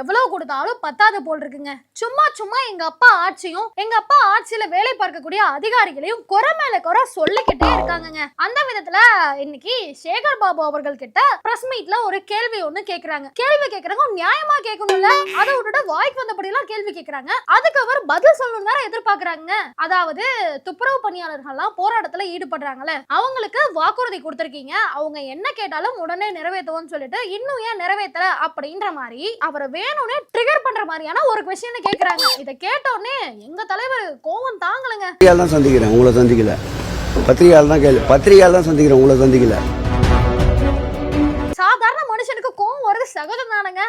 எவ்வளவு கொடுத்தாலும் பத்தாது போல் இருக்குங்க சும்மா சும்மா எங்க அப்பா ஆட்சியும் எங்க அப்பா ஆட்சியில வேலை பார்க்கக்கூடிய அதிகாரிகளையும் குறை மேல குறை சொல்லிக்கிட்டே இருக்காங்கங்க. அந்த விதத்துல இன்னைக்கு சேகர் பாபு அவர்கள் கிட்ட பிரஸ் மீட்ல ஒரு கேள்வி ஒண்ணு கேக்குறாங்க. கேள்வி கேக்குறாங்க நியாயமா கேட்கணும்ல? அதை விட்டுட்டு வாய்க்கு வந்தபடி எல்லாம் கேள்வி கேக்குறாங்க. அதுக்கு அவர் பதில் சொல்லணும் தானே எதிர்பார்க்கறாங்க அதாவது துப்புரவு பணியாளர்கள்லாம் போராட்டத்துல ஈடுபடுறாங்கல்ல. அவங்களுக்கு வாக்குறுதி கொடுத்திருக்கீங்க. அவங்க என்ன கேட்டாலும் உடனே நிறைவேற்றுவோம்னு சொல்லிட்டு இன்னும் ஏன் நிறைவேற்றல அப்படின்ற மாதிரி அவரை வேணும்னே ட்ரிகர் பண்ற மாதிரியான ஒரு கொஸ்டின் கேக்குறாங்க. இதை கேட்டோடனே எங்க தலைவர் கோவம் தாங்கலங்க. பத்திரிகையால் தான் சந்திக்கிறேன் உங்களை சந்திக்கல. பத்திரிகையால் தான் கேள்வி பத்திரிகையால் தான் சந்திக்கிறேன் உங்களை சந்திக்கல. கோவம் வருது சகஜம் தானங்க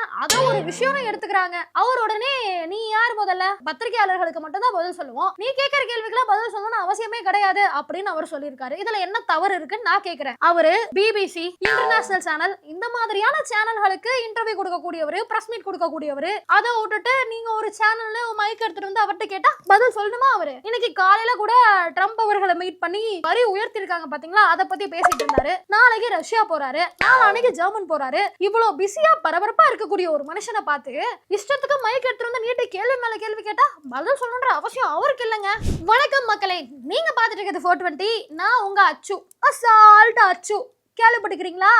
ஒரு விஷயம் எடுத்துக்கிறாங்க. அவர் உடனே நீ யார் முதல்ல? பத்திரிகையாளர்களுக்கு மட்டும் தான் பதில் சொல்லுவோம். நீ கேட்கிற கேள்விக்கெல்லாம் பதில் சொல்லணும்னு அவசியமே கிடையாது அப்படின்னு அவர் சொல்லியிருக்காரு. இதுல என்ன தவறு இருக்குன்னு நான் கேட்கிறேன். அவரு பிபிசி இன்டர்நேஷனல் சேனல் இந்த மாதிரியான சேனல்களுக்கு இன்டர்வியூ கொடுக்கக்கூடியவர் பிரஸ் மீட் கொடுக்கக்கூடியவர் அதை விட்டுட்டு நீங்க ஒரு சேனல்ல மைக் எடுத்துட்டு வந்து அவர்கிட்ட கேட்டா பதில் சொல்லணுமா அவரு? இன்னைக்கு காலையில கூட ட்ரம்ப் அவர்களை மீட் பண்ணி வரி உயர்த்திருக்காங்க பாத்தீங்களா? அதை பத்தி பேசிட்டு இருந்தாரு. நாளைக்கு ரஷ்யா போறாரு. நாளைக்கு ஜெர்மன் போறாரு. இவ்வளவு பிஸியா பரபரப்பா இருக்கக்கூடிய ஒரு மனுஷனை பார்த்து இஷ்டத்துக்கு மைக் எடுத்துட்டு வந்து நீட்டு கேள்வி மேல கேள்வி கேட்டா பதில் சொல்லணுன்ற அவசியம் அவருக்கு இல்லைங்க. வணக்கம் மக்களே நீங்க பாத்துட்டு இருக்கிறது ஃபோர் டுவெண்ட்டி நான் உங்க அச்சு அசால்ட் அச்சு. கேள்விப்பட்டுக்கிறீங்களா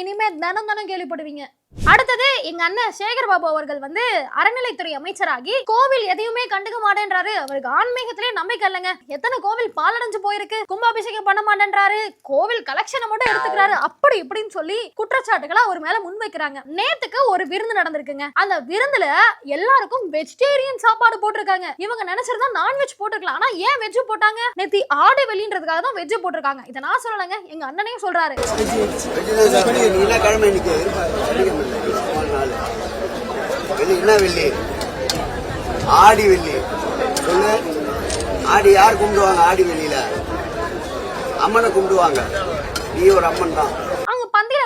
இனிமே தினம் தினம் கேள்விப்படுவீங்க. அடுத்தது எங்க அண்ணன் சேகர் பாபு அவர்கள் வந்து அறநிலைத்துறை அமைச்சராகி கோவில் எதையுமே கண்டுக்க மாட்டேன்றாரு. அவருக்கு ஆன்மீகத்திலே நம்பிக்கை இல்லைங்க. எத்தனை கோவில் பாலடைஞ்சு போயிருக்கு. கும்பாபிஷேகம் பண்ண மாட்டேன்றாரு. கோவில் கலெக்ஷனை மட்டும் எடுத்துக்கிறாரு. அப்படி இப்படின்னு சொல்லி குற்றச்சாட்டுகளை அவர் மேல முன்வைக்கிறாங்க நேத்துக்கு ஒரு விருந்து நடந்திருக்குங்க. அந்த விருந்துல எல்லாருக்கும் வெஜிடேரியன் சாப்பாடு போட்டிருக்காங்க. இவங்க நினைச்சிருந்தா நான்வெஜ் போட்டிருக்கலாம் ஆனா ஏன் வெஜ் போட்டாங்க? நேத்தி ஆடு வெள்ளின்றதுக்காக தான் வெஜ் போட்டிருக்காங்க. இதை நான் சொல்லலைங்க. எங்க அண்ணனையும் சொல்றாரு நீ என்ன கிழமை இன்னைக்கு மூணு நாள் வெள்ளி என்ன வெள்ளி? ஆடி வெள்ளி. சொல்லு. ஆடி யார் கும்பிடுவாங்க ஆடி வெள்ளியில? அம்மனை கும்பிடுவாங்க. நீ ஒரு அம்மன் தான்.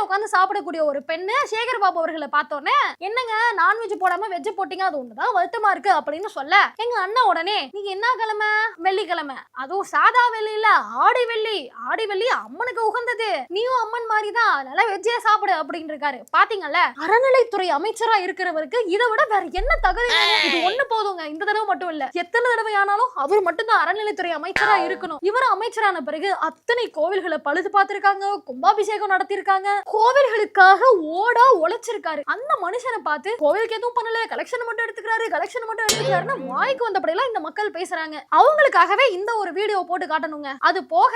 உட்காந்து சாப்பிடக்கூடிய ஒரு பெண்ணு சேகர் பாபு அவர்களை பார்த்தோன்னே என்னங்க நான்வெஜ் போடாம வெஜ் போட்டீங்க? அது ஒண்ணுதான் வருத்தமா இருக்கு அப்படின்னு சொல்ல. எங்க அண்ணன் உடனே நீங்க என்ன கிழமை? வெள்ளிக்கிழமை. அதுவும் சாதா வெள்ளி இல்ல ஆடி வெள்ளி. ஆடி வெள்ளி அம்மனுக்கு உகந்தது. நீயும் அம்மன் மாதிரி தான் நல்லா வெஜ்ஜே சாப்பிடு அப்படின்னு இருக்காரு பாத்தீங்கல்ல அறநிலைத்துறை அமைச்சரா இருக்கிறவருக்கு இதை விட வேற என்ன தகுதி? இது ஒண்ணு போதுங்க இந்த தடவை மட்டும் இல்ல எத்தனை தடவை ஆனாலும் அவர் மட்டும்தான் அறநிலைத்துறை அமைச்சரா இருக்கணும். இவர் அமைச்சரான பிறகு அத்தனை கோவில்களை பழுது பார்த்திருக்காங்க கும்பாபிஷேகம் நடத்தியிருக்காங்க. கோவில்களுக்காக ஓடா உழைச்சிருக்காரு. அந்த மனுஷனை பார்த்து கோவிலுக்கு எதுவும் பண்ணல கலெக்ஷன் மட்டும் எடுத்துக்கிறாரு கலெக்ஷன் மட்டும் எடுத்துக்கிறாருன்னு வாய்க்கு வந்தபடியெல்லாம் இந்த மக்கள் பேசுறாங்க. அவங்களுக்காகவே இந்த ஒரு வீடியோ போட்டு காட்டணுங்க. அது போக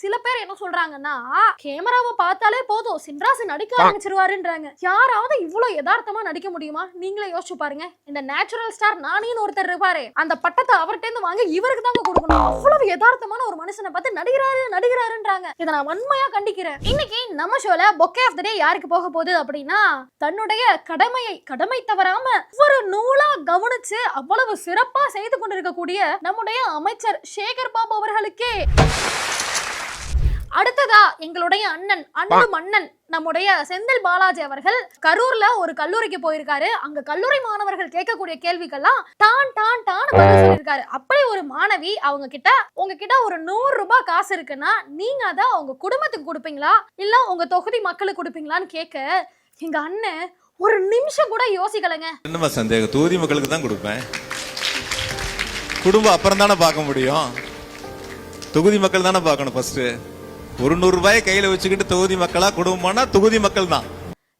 சில பேர் என்ன சொல்றாங்கன்னா கேமராவை பார்த்தாலே போதும். சின்ராசு நடிக்க ஆரம்பிச்சிருவாருன்றாங்க. யாராவது இவ்வளவு யதார்த்தமா நடிக்க முடியுமா? நீங்களே யோசிச்சு பாருங்க. இந்த நேச்சுரல் ஸ்டார் நானின்னு ஒருத்தர் இருப்பாரு அந்த பட்டத்தை அவர்கிட்ட இருந்து வாங்கி இவருக்கு தாங்க கொடுக்கணும். அவ்வளவு யதார்த்தமான ஒரு மனுஷனை பார்த்து நடிகராரு நடிகராருன்றாங்க. இதை நான் வன்மையா கண்டிக்கிறேன். இன்னைக்கு நம்ம ஷோல பொக்கே ஆஃப் த டே யாருக்கு போக போகுது அப்படின்னா தன்னுடைய கடமையை கடமை தவறாம ஒரு நூலா கவனிச்சு அவ்வளவு சிறப்பா செய்து கொண்டிருக்கக்கூடிய நம்முடைய அமைச்சர் சேகர் பாபு அவர்களுக்கே. அடுத்ததா எங்களுடைய அண்ணன் அன்பு மன்னன் நம்முடைய செந்தில் பாலாஜி அவர்கள் கரூர்ல ஒரு கல்லூரிக்கு போயிருக்காரு. அங்க கல்லூரி மாணவர்கள் கேட்கக்கூடிய கேள்விக்கெல்லாம் டான் டான் டான் பதில் சொல்லியிருக்காரு. அப்படி ஒரு மாணவி அவங்க கிட்ட உங்ககிட்ட ஒரு நூறு ரூபாய் காசு இருக்குன்னா நீங்க அதை உங்க குடும்பத்துக்கு கொடுப்பீங்களா? இல்ல உங்க தொகுதி மக்களுக்கு கொடுப்பீங்களான்னு கேட்க எங்க அண்ணன் ஒரு நிமிஷம் கூட யோசிக்கலைங்க. என்னம்மா சந்தேகம்? தொகுதி மக்களுக்கு தான் கொடுப்பேன். குடும்பம் அப்புறம் தானே பார்க்க முடியும். தொகுதி மக்கள் தானே பார்க்கணும் ஃபர்ஸ்ட் ஒரு நூறு ரூபாயை கையில வச்சுக்கிட்டு தொகுதி மக்களா குடும்பம்னா தொகுதி மக்கள் தான்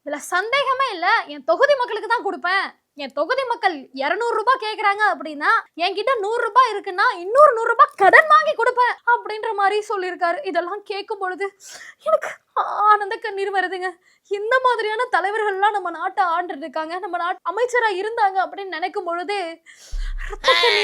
இதுல சந்தேகமே இல்ல. என் தொகுதி மக்களுக்கு தான் கொடுப்பேன். என் தொகுதி மக்கள் 200 ரூபாய் கேக்குறாங்க அப்படின்னா என்கிட்ட நூறு ரூபாய் இருக்குன்னா இன்னொரு நூறு ரூபாய் கடன் வாங்கி கொடுப்பேன் அப்படின்ற மாதிரி சொல்லியிருக்காரு. இதெல்லாம் கேட்கும் பொழுது எனக்கு ஆனந்த கண்ணீர் வருதுங்க. இந்த மாதிரியான தலைவர்கள்லாம் நம்ம நாட்டை ஆண்டு இருக்காங்க. நம்ம நாட்டு அமைச்சராக இருந்தாங்க அப்படின்னு நினைக்கும் பொழுது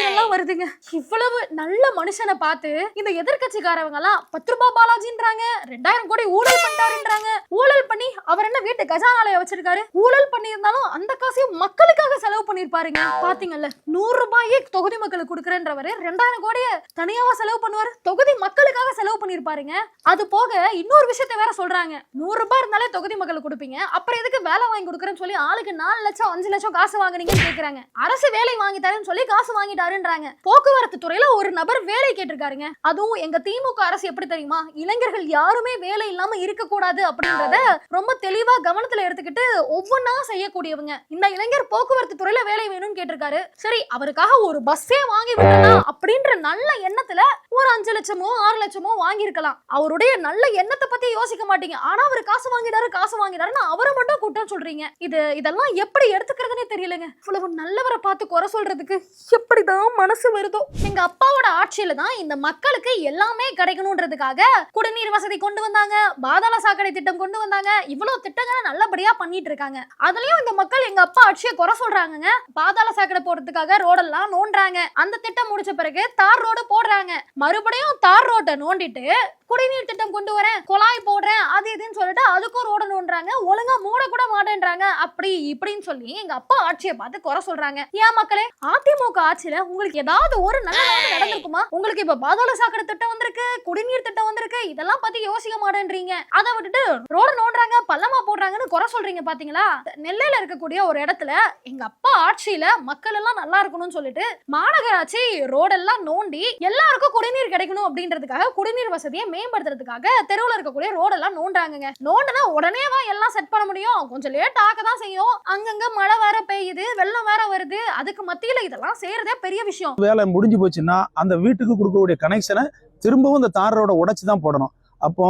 எல்லாம் வருதுங்க. இவ்வளவு நல்ல மனுஷனை பார்த்து இந்த எதிர்க்கட்சிக்காரவங்க எல்லாம் பத்து ரூபாய் பாலாஜின்றாங்க ரெண்டாயிரம் கோடி ஊழல் பண்ணிட்டாருன்றாங்க ஊழல் பண்ணி அவர் என்ன வீட்டு கஜானாலய வச்சிருக்காரு? ஊழல் பண்ணியிருந்தாலும் அந்த காசையும் மக்களுக்காக செலவு பண்ணிருப்பாருங்க பாத்தீங்கல்ல நூறு ரூபாயே தொகுதி மக்களுக்கு கொடுக்குறேன்றவரு ரெண்டாயிரம் கோடிய தனியாவா செலவு பண்ணுவாரு. தொகுதி மக்களுக்காக செலவு பண்ணிருப்பாருங்க அது போக இன்னொரு விஷயத்த வேற சொல்றாங்க. நூறு ரூபாய் இருந்தாலே தொகுதி மக்களுக்கு கொடுப்பீங்க. அப்புறம் எதுக்கு வேலை வாங்கி கொடுக்குறேன்னு சொல்லி ஆளுக்கு நாலு லட்சம் அஞ்சு லட்சம் காசு வாங்குனீங்கன்னு கேக்குறாங்க. அரசு வேலை வாங்கி தரேன்னு சொல்லி காசு வாங்கிட்டாருன்றாங்க. போக்குவரத்து துறையில ஒரு நபர் வேலை கேட்டிருக்காருங்க. அதுவும் எங்க திமுக அரசு எப்படி தெரியுமா? இளைஞர்கள் யாருமே வேலை இல்லாம இருக்க கூடாது அப்படின்றத ரொம்ப தெளிவா கவனத்துல எடுத்துக்கிட்டு ஒவ்வொன்னா செய்யக்கூடியவங்க. இந்த இளைஞர் போக்குவரத்து துறையில வேலை வேணும்னு கேட்டிருக்காரு. சரி அவருக்காக ஒரு பஸ்ஸே வாங்கி விடலாம் அப்படின்ற நல்ல எண்ணத்துல ஒரு அஞ்சு லட்சமோ ஆறு லட்சமோ வாங்கியிருக்கலாம். அவருடைய நல்ல எண்ணத்தை பத்தி யோசிக்க மாட்டீங்க. ஆனா அவர் காசு வாங்கிட்டாரு காசு வாங்கிட்டாருன்னு அவரை மட்டும் குற்றம் சொல்றீங்க. இது இதெல்லாம் எப்படி எடுத்துக்கிறதுனே தெரியலங்க. இவ்வளவு நல்லவரை பார்த்து குறை சொல்றதுக்கு எப்படிதான் மனசு வருதோ. எங்க அப்பாவோட ஆட்சியில தான் இந்த மக்களுக்கு எல்லாமே கிடைக்கணுன்றதுக்காக குடிநீர் வசதி கொண்டு வந்தாங்க பாதாள சாக்கடை திட்டம் கொண்டு வந்தாங்க இவ்வளவு திட்டங்களை நல்லபடியா பண்ணிட்டு இருக்காங்க. அதுலயும் இந்த மக்கள் எங்க அப்பா ஆட்சியை குறை சொல்றாங்க பாதாள சாக்கடை போடுறதுக்காக ரோடெல்லாம் நோண்டுறாங்க. அந்த திட்டம் முடிச்ச பிறகு தார் ரோடு போடுறாங்க. மறுபடியும் தார் ரோட்டை நோண்டிட்டு குடிநீர் திட்டம் கொண்டு வரேன் குழாய் போடுறேன் அது இதுன்னு சொல்லிட்டு அதுக்கும் ரோடு நோண்டுறாங்க. ஒழுங்கா மூட கூட மாட்டேன்றாங்க. அப்படி இப்படின்னு சொல்லி எங்க அப்பா ஆட்சியை பார்த்து குறை சொல்றாங்க. ஏன் மக்களே அதிமுக ஆட்சியில உங்களுக்கு ஏதாவது ஒரு நல்ல நடந்திருக்குமா? உங்களுக்கு இப்ப பாதாள சாக்கடை திட்டம் வந்திருக்கு குடிநீர் திட்டம் வந்திருக்கு இதெல்லாம் பத்தி யோசிக்க மாட்டேன்றீங்க. அதை விட்டுட்டு ரோடு நோண்டுறாங்க பள்ளமா போடுறாங்கன்னு குறை சொல்றீங்க பாத்தீங்களா? நெல்லையில இருக்கக்கூடிய ஒரு இடத்துல எங்க அப்பா ஆட்சியில மக்கள் எல்லாம் நல்லா இருக்கணும்னு சொல்லிட்டு மாநகராட்சி ரோடெல்லாம் நோண்டி எல்லாருக்கும் குடிநீர் கிடைக்கணும் அப்படின்றதுக்காக குடிநீர் வசதியை மேம்படுத்துறதுக்காக தெருவில் இருக்கக்கூடிய ரோடெல்லாம் நோண்டாங்க நோண்டுனா உடனேவா எல்லாம் செட் பண்ண முடியும். கொஞ்சம் லேட் ஆக தான் செய்யும். அங்கங்க மழை வேற பெய்யுது வெள்ளம் வேற வருது. அதுக்கு மத்தியில இதெல்லாம் செய்யறதே பெரிய விஷயம். வேலை முடிஞ்சு போச்சுன்னா அந்த வீட்டுக்கு கொடுக்கக்கூடிய கனெக்ஷனை திரும்பவும் இந்த தார் ரோட உடைச்சு தான் போடணும். அப்போ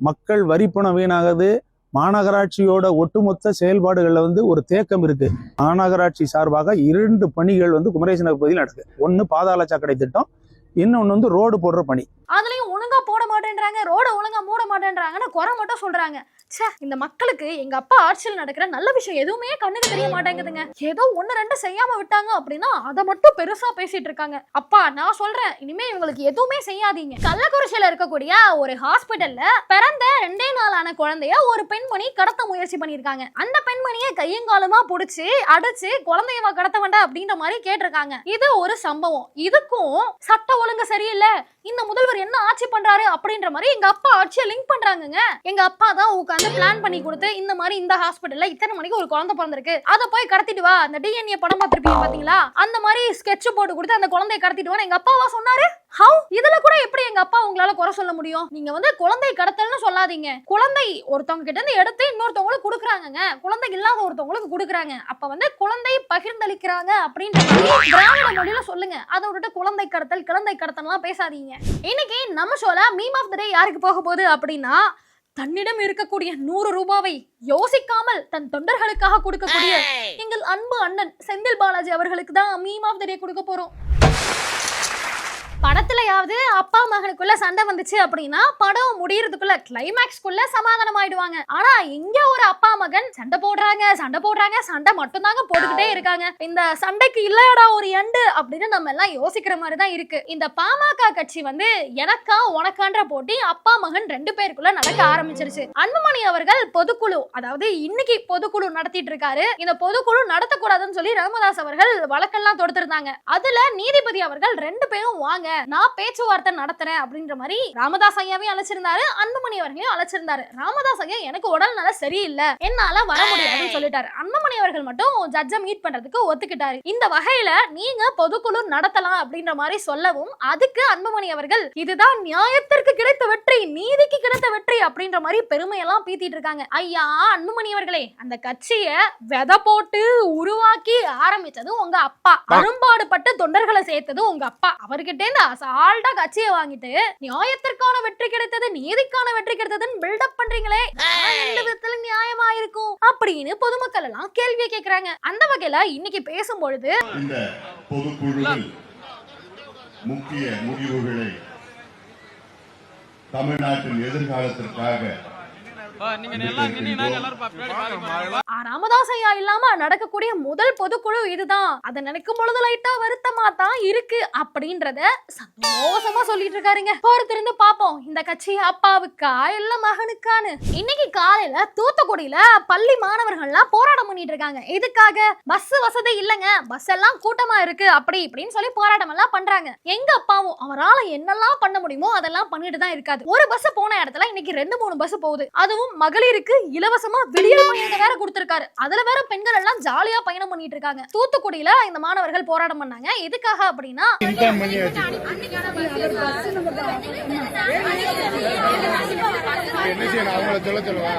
மக்கள் வரி பணம் வீணாகுது. மாநகராட்சியோட ஒட்டுமொத்த செயல்பாடுகளில் வந்து ஒரு தேக்கம் இருக்கு. மாநகராட்சி சார்பாக இரண்டு பணிகள் வந்து குமரேசன் பகுதியில் நடக்குது. ஒன்று பாதாள சாக்கடை திட்டம் இன்னொன்று வந்து ரோடு போடுற பணி. அதுலயும் ஒழுங்கா போட மாட்டேன்றாங்க ரோட ஒழுங்கா மூட மாட்டேன்றாங்கன்னு குறை மட்டும் சொல்றாங்க. ச்சே இந்த மக்களுக்கு எங்க அப்பா ஆட்சியில் நடக்கிற நல்ல விஷயம் எதுவுமே கண்ணுக்கு தெரிய மாட்டேங்குதுங்க. ஏதோ ஒன்னு ரெண்டு செய்யாம விட்டாங்க அப்படின்னா அதை மட்டும் பெருசா பேசிட்டு இருக்காங்க. அப்பா நான் சொல்றேன் இனிமே இவங்களுக்கு எதுவுமே செய்யாதீங்க. கள்ளக்குறிச்சியில இருக்கக்கூடிய ஒரு ஹாஸ்பிட்டல்ல பிறந்த ரெண்டே நாளான குழந்தைய ஒரு பெண்மணி கடத்த முயற்சி பண்ணிருக்காங்க அந்த பெண்மணியை கையங்காலமா புடிச்சு அடிச்சு குழந்தையவா கடத்த வேண்டாம் அப்படின்ற மாதிரி கேட்டிருக்காங்க. இது ஒரு சம்பவம். இதுக்கும் சட்ட ஒழுங்கு சரியில்லை. இந்த முதல்வர் என்ன ஆட்சி பண்றாரு அப்படின்ற மாதிரி எங்க அப்பா ஆட்சியை லிங்க் பண்றாங்க எங்க அப்பா தான் உட்காந்து பிளான் பண்ணி கொடுத்து இந்த மாதிரி இந்த ஹாஸ்பிட்டல்ல இத்தனை மணிக்கு ஒரு குழந்தை பிறந்திருக்கு. அதை போய் கடத்திட்டு வா. அந்த டிஎன்ஏ படம் பார்த்திருப்பீங்க பாத்தீங்களா? அந்த மாதிரி ஸ்கெட்ச் போட்டு கொடுத்து அந்த குழந்தைய கடத்திட்டு வா எங்க அப்பாவா சொன்னாரு? ஹவு இதுல கூட எப்படி எங்க அப்பா உங்களால குறை சொல்ல முடியும்? நீங்க வந்து குழந்தை கடத்தல்னு சொல்லாதீங்க. குழந்தை ஒருத்தவங்க கிட்ட இருந்து எடுத்து இன்னொருத்தவங்களுக்கு கொடுக்குறாங்கங்க. குழந்தை இல்லாத ஒருத்தவங்களுக்கு கொடுக்குறாங்க. அப்ப வந்து குழந்தை பகிர்ந்தளிக்கிறாங்க அப்படின்ற மாதிரி திராவிட மொழியில சொல்லுங்க. அதை விட்டுட்டு குழந்தை கடத்தல் குழந்தை கடத்தல்லாம் பேசாதீங்க. இன்னைக்கு நம்ம ஷோல மீம் ஆஃப் த டே யாருக்கு போக போகுது அப்படின்னா தன்னிடம் இருக்கக்கூடிய நூறு ரூபாவை யோசிக்காமல் தன் தொண்டர்களுக்காக கொடுக்கக்கூடிய எங்கள் அன்பு அண்ணன் செந்தில் பாலாஜி அவர்களுக்கு தான் மீம் ஆஃப் கொடுக்க போறோம். படத்துலயாவது அப்பா மகனுக்குள்ள சண்டை வந்துச்சு அப்படின்னா படம் முடியறதுக்குள்ள கிளைமேக்ஸ்க்குள்ள சமாதானம் ஆயிடுவாங்க ஆனா இங்க ஒரு அப்பா மகன் சண்டை போடுறாங்க சண்டை போடுறாங்க சண்டை மட்டும்தாங்க போட்டுக்கிட்டே இருக்காங்க. இந்த சண்டைக்கு இல்லையடா ஒரு எண்டு அப்படின்னு நம்ம எல்லாம் யோசிக்கிற மாதிரி தான் இருக்கு. இந்த பாமக கட்சி வந்து எனக்கா உனக்கான்ற போட்டி அப்பா மகன் ரெண்டு பேருக்குள்ள நடக்க ஆரம்பிச்சிருச்சு. அன்புமணி அவர்கள் பொதுக்குழு அதாவது இன்னைக்கு பொதுக்குழு நடத்திட்டு இருக்காரு. இந்த பொதுக்குழு நடத்தக்கூடாதுன்னு சொல்லி ராமதாஸ் அவர்கள் வழக்கெல்லாம் தொடுத்திருந்தாங்க. அதுல நீதிபதி அவர்கள் ரெண்டு பேரும் வாங்க நான் பேச்சுவார்த்தை நடத்துறேன் அப்படின்ற மாதிரி ராமதாஸ் ஐயாவையும் அழைச்சிருந்தாரு. அன்புமணி அவர்களையும் அழைச்சிருந்தாரு. ராமதாஸ் ஐயா எனக்கு உடல் நல சரியில்லை. என்னால வர முடியாதுன்னு சொல்லிட்டாரு. அன்புமணி அவர்கள் மட்டும் ஜட்ஜை மீட் பண்றதுக்கு ஒத்துக்கிட்டாரு. இந்த வகையில நீங்க பொதுக்குழு நடத்தலாம் அப்படின்ற மாதிரி சொல்லவும் அதுக்கு அன்புமணி அவர்கள் இதுதான் நியாயத்திற்கு கிடைத்த வெற்றி நீதிக்கு கிடைத்த வெற்றி அப்படின்ற மாதிரி பெருமையெல்லாம் பீத்திட்டு இருக்காங்க. ஐயா அன்புமணி அவர்களே அந்த கட்சிய விதை போட்டு உருவாக்கி ஆரம்பிச்சதும் உங்க அப்பா. அரும்பாடுபட்டு தொண்டர்களை சேர்த்ததும் உங்க அப்பா. அவர்கிட்ட இருந்து அசால்ட்டா கட்சியை வாங்கிட்டு நியாயத்திற்கான வெற்றி கிடைத்தது நீதிக்கான வெற்றி கிடைத்ததுன்னு பில்டப் பண்றீங்களே. எந்த விதத்துல நியாயமா இருக்கும் அப்படின்னு பொதுமக்கள் எல்லாம் கேள்வியை கேக்குறாங்க. அந்த வகையில இன்னைக்கு பேசும்பொழுது இந்த பொதுக்குழுவில் முக்கிய முடிவுகளை தமிழ்நாட்டின் எதிர்காலத்திற்காக ராமதாஸ் ஐயா இல்லாம நடக்கக்கூடிய முதல் பொதுக்குழு இதுதான். அதை நினைக்கும் பொழுது லைட்டா வருத்தமா தான் இருக்கு அப்படின்றத சந்தோஷமா சொல்லிட்டு இருக்காருங்க. பொறுத்திருந்து பாப்போம். இந்த கட்சி அப்பாவுக்கா இல்ல மகனுக்கான்னு. இன்னைக்கு காலையில தூத்துக்குடியில பள்ளி மாணவர்கள்லாம் போராட்டம் பண்ணிட்டு இருக்காங்க. எதுக்காக? பஸ் வசதி இல்லைங்க. பஸ் எல்லாம் கூட்டமா இருக்கு. அப்படி இப்படின்னு சொல்லி போராட்டம் எல்லாம் பண்றாங்க. எங்க அப்பாவும் அவரால என்னெல்லாம் பண்ண முடியுமோ அதெல்லாம் பண்ணிட்டு தான் இருக்காது ஒரு பஸ் போன இடத்துல இன்னைக்கு ரெண்டு மூணு பஸ் போகுது. அதுவும் அதுவும் மகளிருக்கு இலவசமா விடியல் பயணத்தை வேற கொடுத்திருக்காரு. அதுல வேற பெண்கள் எல்லாம் ஜாலியா பயணம் பண்ணிட்டு இருக்காங்க. தூத்துக்குடியில இந்த மாணவர்கள் போராட்டம் பண்ணாங்க. எதுக்காக அப்படின்னா என்ன செய்யணும்? அவங்கள சொல்ல சொல்லுவா.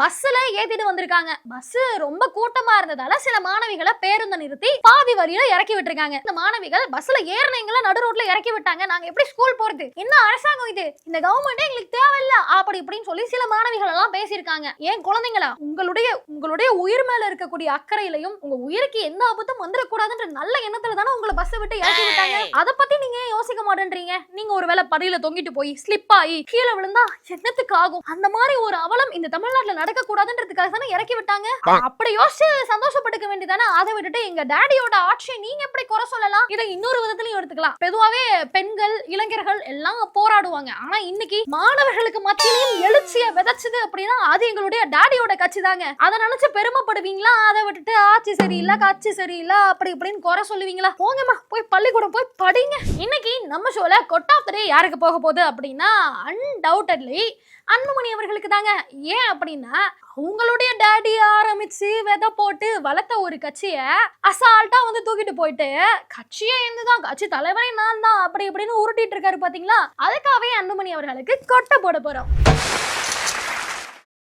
பஸ்ல ஏத்திட்டு வந்திருக்காங்க. பஸ் ரொம்ப கூட்டமா இருந்ததால சில மாணவிகளை பேருந்த நிறுத்தி பாதி வரியில இறக்கி விட்டுருக்காங்க. இந்த மாணவிகள் பஸ்ல ஏறினீங்கள நடு ரோட்ல இறக்கி விட்டாங்க. நாங்க எப்படி ஸ்கூல் போறது? என்ன அரசாங்கம் இது? இந்த கவர்மெண்ட் எங்களுக்கு தேவையில்ல. அப்படி இப்படின்னு சொல்லி சில மாணவிகள் எல்லாம் பேசியிருக்காங்க. ஏன் குழந்தைங்களா? உங்களுடைய உங்களுடைய உயிர் மேல இருக்கக்கூடிய அக்கறையிலையும் உங்க உயிருக்கு எந்த ஆபத்தும் வந்துடக்கூடாதுன்ற நல்ல எண்ணத்துல தானே உங்களை பஸ் விட்டு இறக்கி விட்டாங்க. அத பத்தி நீங்க ஏன் யோசிக்க மாட்டேன்றீங்க? நீங்க ஒருவேளை படியில தொங்கிட்டு போய் ஸ்லிப் ஆகி கீழே விழுந்தா என்னத்துக்கு ஆகும்? அந்த மாதிரி ஒரு அவலம் இந்த தமிழ்நாட்டுல நடக்க கூடாதுன்றதுக்காக தானே இறக்கி விட்டாங்க? அப்படி யோசிச்சு சந்தோஷப்பட்டுக்க வேண்டியதானே? அதை விட்டுட்டு எங்க டாடியோட ஆட்சியை நீங்க எப்படி குறை சொல்லலாம்? இதை இன்னொரு விதத்திலையும் எடுத்துக்கலாம். பொதுவாவே பெண்கள் இளைஞர்கள் எல்லாம் போராடுவாங்க. ஆனா இன்னைக்கு மாணவர்களுக்கு மத்தியிலையும் எழுச்சிய விதைச்சது அப்படின்னா அது எங்களுடைய டாடியோட கட்சி தாங்க அதை நினைச்சு பெருமைப்படுவீங்களா? அதை விட்டுட்டு ஆட்சி சரியில்லை காட்சி சரியில்லை அப்படி இப்படின்னு குறை சொல்லுவீங்களா? போங்கம்மா போய் பள்ளிக்கூடம் போய் படிங்க. இன்னைக்கு நம்ம ஷோல கொட் ஆஃப் த டே யாருக்கு போக போகுது அப்படின்னா அன்டவுட்டட்லி அன்புமணி அவர்களுக்கு தாங்க. ஏன் அப்படின்னா அவங்களுடைய டேடி ஆரம்பிச்சு விதை போட்டு வளர்த்த ஒரு கட்சியை அசால்ட்டா வந்து தூக்கிட்டு போயிட்டு கட்சியே இருந்துதான் கட்சி தலைவரே நான் தான் அப்படி இப்படின்னு உருட்டிட்டு இருக்காரு பாத்தீங்களா? அதுக்காகவே அன்புமணி அவர்களுக்கு கொட்டை போட போறோம்.